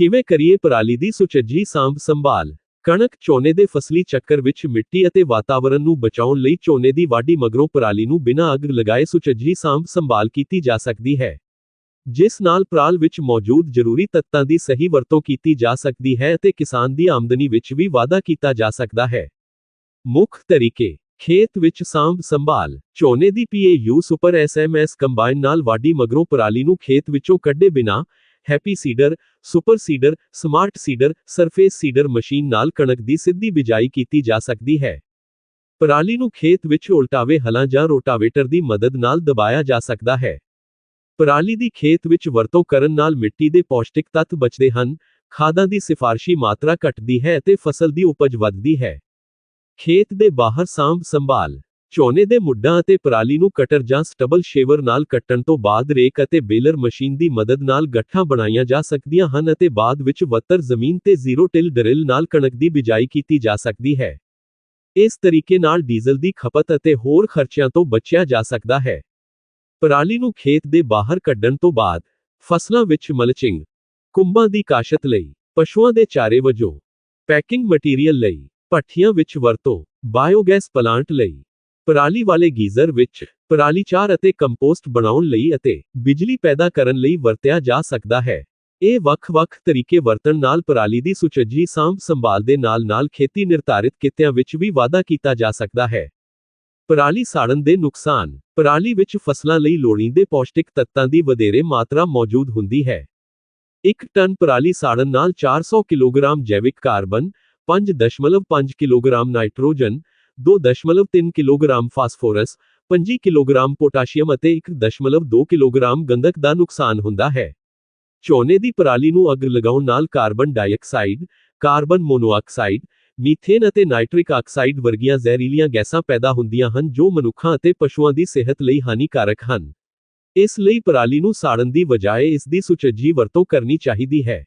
ਕਿਵੇਂ ਕਰੀਏ ਪਰਾਲੀ ਦੀ ਸੁਚੱਜੀ ਸਾਂਭ ਸੰਭਾਲ? ਕਣਕ ਝੋਨੇ ਦੇ ਫਸਲੀ ਚੱਕਰ ਵਿੱਚ ਮਿੱਟੀ ਅਤੇ ਵਾਤਾਵਰਣ ਨੂੰ ਬਚਾਉਣ ਲਈ ਝੋਨੇ ਦੀ ਵਾਢੀ ਮਗਰੋਂ ਪਰਾਲੀ ਨੂੰ ਬਿਨਾਂ ਅੱਗ ਲਗਾਏ ਸੁਚੱਜੀ ਸਾਂਭ ਸੰਭਾਲ ਕੀਤੀ ਜਾ ਸਕਦੀ ਹੈ। ਜਿਸ ਨਾਲ ਪਰਾਲ ਵਿੱਚ ਮੌਜੂਦ ਜ਼ਰੂਰੀ ਤੱਤਾਂ ਦੀ ਸਹੀ ਵਰਤੋਂ ਕੀਤੀ ਜਾ ਸਕਦੀ ਹੈ ਅਤੇ ਕਿਸਾਨ ਦੀ ਆਮਦਨੀ ਵਿੱਚ ਵੀ ਵਾਧਾ ਕੀਤਾ ਜਾ ਸਕਦਾ ਹੈ। ਮੁੱਖ ਤਰੀਕੇ, ਖੇਤ ਵਿੱਚ ਸਾਂਭ ਸੰਭਾਲ। ਝੋਨੇ ਦੀ ਪੀਏਯੂ ਸੁਪਰ ਐਸਐਮਐਸ ਕੰਬਾਈਨ ਨਾਲ ਵਾਢੀ ਮਗਰੋਂ ਪਰਾਲੀ ਨੂੰ ਖੇਤ ਵਿੱਚੋਂ ਕੱਢੇ ਬਿਨਾ happy seeder, super seeder, smart seeder, surface seeder machine ਨਾਲ ਕਣਕ ਦੀ ਸਿੱਧੀ ਬਿਜਾਈ ਕੀਤੀ ਜਾ ਸਕਦੀ ਹੈ। ਪਰਾਲੀ ਨੂੰ ਖੇਤ ਵਿੱਚ ਉਲਟਾਵੇ ਹਲਾਂ ਜਾਂ ਰੋਟਾਵੇਟਰ ਦੀ ਮਦਦ ਨਾਲ ਦਬਾਇਆ ਜਾ ਸਕਦਾ ਹੈ। ਪਰਾਲੀ ਦੀ ਖੇਤ ਵਿੱਚ ਵਰਤੋਂ ਕਰਨ ਨਾਲ ਮਿੱਟੀ ਦੇ ਪੌਸ਼ਟਿਕ ਤੱਤ ਬਚਦੇ ਹਨ, ਖਾਦਾਂ ਦੀ ਸਿਫਾਰਸ਼ੀ ਮਾਤਰਾ ਘਟਦੀ ਹੈ ਅਤੇ ਫਸਲ ਦੀ ਉਪਜ ਵੱਧਦੀ ਹੈ। ਖੇਤ ਦੇ ਬਾਹਰ ਸਾਂਭ ਸੰਭਾਲ ਝੋਨੇ ਦੇ ਮੁੱਢਾਂ ਅਤੇ ਪਰਾਲੀ ਨੂੰ ਕਟਰ ਜਾਂ ਸਟਬਲ ਸ਼ੇਵਰ ਨਾਲ ਕੱਟਣ ਤੋਂ ਬਾਅਦ ਰੇਕ ਅਤੇ ਬੇਲਰ ਮਸ਼ੀਨ ਦੀ ਮਦਦ ਨਾਲ ਗੱਠਾਂ ਬਣਾਈਆਂ ਜਾ ਸਕਦੀਆਂ ਹਨ ਅਤੇ ਬਾਅਦ ਵਿੱਚ ਵੱਤਰ ਜ਼ਮੀਨ ਤੇ ਜ਼ੀਰੋ ਟਿਲ ਡਰਿਲ ਨਾਲ ਕਣਕ ਦੀ ਬਿਜਾਈ ਕੀਤੀ ਜਾ ਸਕਦੀ ਹੈ। ਇਸ ਤਰੀਕੇ ਨਾਲ ਡੀਜ਼ਲ ਦੀ ਖਪਤ ਅਤੇ ਹੋਰ ਖਰਚਿਆਂ ਤੋਂ ਬਚਿਆ ਜਾ ਸਕਦਾ ਹੈ। ਪਰਾਲੀ ਨੂੰ ਖੇਤ ਦੇ ਬਾਹਰ ਕੱਢਣ ਤੋਂ ਬਾਅਦ ਫਸਲਾਂ ਵਿੱਚ ਮਲਚਿੰਗ ਕੁੰਭਾਂ ਦੀ ਕਾਸ਼ਤ ਲਈ, ਪਸ਼ੂਆਂ ਦੇ ਚਾਰੇ ਵਜੋਂ, ਪੈਕਿੰਗ ਮਟੀਰੀਅਲ ਲਈ, ਭੱਠੀਆਂ ਵਿੱਚ ਵਰਤੋਂ, ਬਾਇਓਗੈਸ ਪਲਾਂਟ ਲਈ ਪਰਾਲੀ ਵਾਲੇ ਗੀਜ਼ਰ ਵਿੱਚ ਪਰਾਲੀ ਚਾਰ ਅਤੇ ਕੰਪੋਸਟ ਬਣਾਉਣ ਲਈ ਅਤੇ ਬਿਜਲੀ ਪੈਦਾ ਕਰਨ ਲਈ ਵਰਤਿਆ ਜਾ ਸਕਦਾ ਹੈ। ਇਹ ਵੱਖ-ਵੱਖ ਤਰੀਕੇ ਵਰਤਣ ਨਾਲ ਪਰਾਲੀ ਦੀ ਸੁਚੱਜੀ ਸਾਂਭ ਸੰਭਾਲ ਦੇ ਨਾਲ-ਨਾਲ ਖੇਤੀ ਨਿਰਧਾਰਿਤ ਕਿੱਤਿਆਂ ਵਿੱਚ ਵੀ ਵਾਧਾ ਕੀਤਾ ਜਾ ਸਕਦਾ ਹੈ। ਪਰਾਲੀ ਸਾੜਨ ਦੇ ਨੁਕਸਾਨ ਪਰਾਲੀ ਵਿੱਚ ਫਸਲਾਂ ਲਈ ਲੋੜੀਂਦੇ ਪੌਸ਼ਟਿਕ ਤੱਤਾਂ ਦੀ ਵਧੇਰੇ ਮਾਤਰਾ ਮੌਜੂਦ ਹੁੰਦੀ ਹੈ। 1 ਟਨ ਪਰਾਲੀ ਸਾੜਨ ਨਾਲ 400 ਕਿਲੋਗ੍ਰਾਮ ਜੈਵਿਕ carbon 5.5 kilogram nitrogen 2.3 kilogram phosphorus 25 kilogram potassium ਅਤੇ 1.2 ਕਿਲੋਗ੍ਰਾਮ ਗੰਧਕ ਦਾ ਨੁਕਸਾਨ ਹੁੰਦਾ ਹੈ। ਝੋਨੇ ਦੀ ਪਰਾਲੀ ਨੂੰ ਅੱਗ ਲਗਾਉਣ ਨਾਲ carbon dioxide, carbon monoxide, methane ਅਤੇ ਨਾਈਟ੍ਰਿਕ ਆਕਸਾਈਡ ਵਰਗੀਆਂ ਜ਼ਹਿਰੀਲੀਆਂ ਗੈਸਾਂ ਪੈਦਾ ਹੁੰਦੀਆਂ ਹਨ ਜੋ ਮਨੁੱਖਾਂ ਅਤੇ ਪਸ਼ੂਆਂ ਦੀ ਸਿਹਤ ਲਈ ਹਾਨੀਕਾਰਕ ਹਨ। ਇਸ ਲਈ ਪਰਾਲੀ ਨੂੰ ਸਾੜਨ ਦੀ ਬਜਾਏ ਇਸ ਦੀ ਸੁਚੱਜੀ ਵਰਤੋਂ ਕਰਨੀ ਚਾਹੀਦੀ ਹੈ।